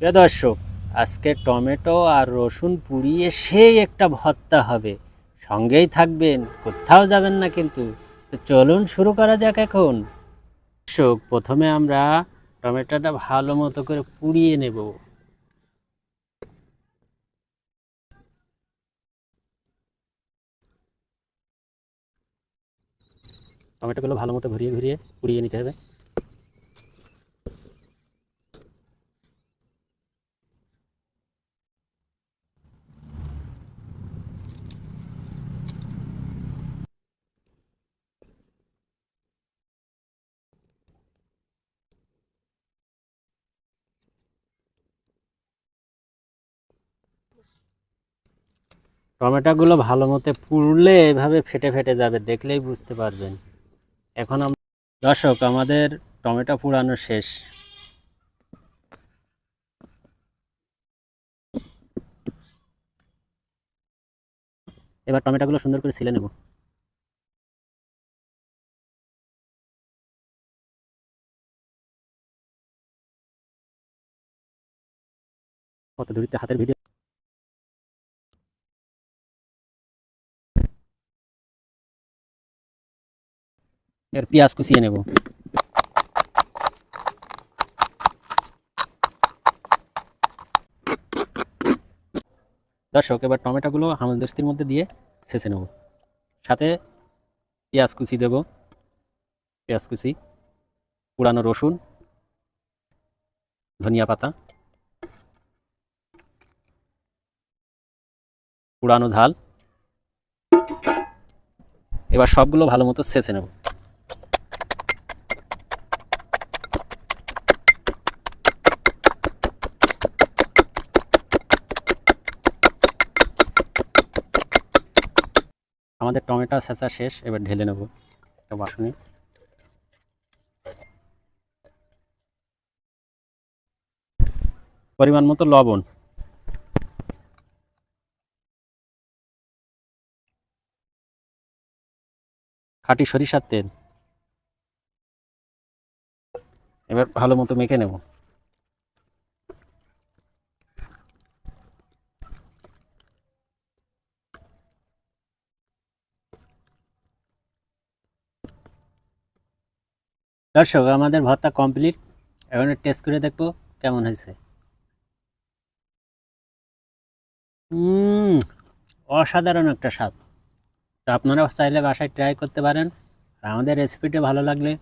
প্রিয় দর্শক, আজকে টমেটো আর রসুন পুড়িয়ে সেই একটা ভর্তা হবে। সঙ্গেই থাকবেন, কোথাও যাবেন না কিন্তু। তো চলুন শুরু করা যাক এখন। দর্শক, প্রথমে আমরা টমেটোটা ভালো মতো করে পুড়িয়ে নেব। টমেটোগুলো ভালো মতো ঘুরিয়ে ঘুরিয়ে পুড়িয়ে নিতে হবে। টমেটোগুলো ভালো মতো পুড়লে এভাবে ফেটে ফেটে যাবে, দেখলেই বুঝতে পারবেন। এখন দর্শক, আমাদের টমেটো পুরানো শেষ। এবার টমেটোগুলো সুন্দর করে ছিলে নেব। কত দূরিতে হাতের ভিডিও এর পেঁয়াজ কুচিয়ে নেব। দর্শক, এবার টমেটোগুলো হামলদস্তির মধ্যে দিয়ে ছেঁচে নেব। সাথে পেঁয়াজ কুচি দেব। পেঁয়াজ কুচি, পুরানো রসুন, ধনিয়া পাতা, পুরানো ঝাল। এবার সবগুলো ভালো মতো ছেঁচে নেব। আমাদের টমেটো ছেঁচা শেষ, এবার ঢেলে নেব। একটা বাসনে। পরিমাণ মতো লবণ। খাঁটি সরিষার তেল। এবার ভালো মতো মেখে নেব। দর্শক, আমাদের ভর্তা কমপ্লিট এখন টেস্ট করে দেখব কেমন হয়েছে। অসাধারণ একটা স্বাদ। তো আপনারা চাইলে বাসায় ট্রাই করতে পারেন। আর আমাদের রেসিপিটা ভালো লাগলে,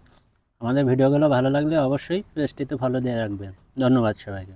আমাদের ভিডিওগুলো ভালো লাগলে অবশ্যই পেজটিতে ফলো দিয়ে রাখবেন। ধন্যবাদ সবাইকে।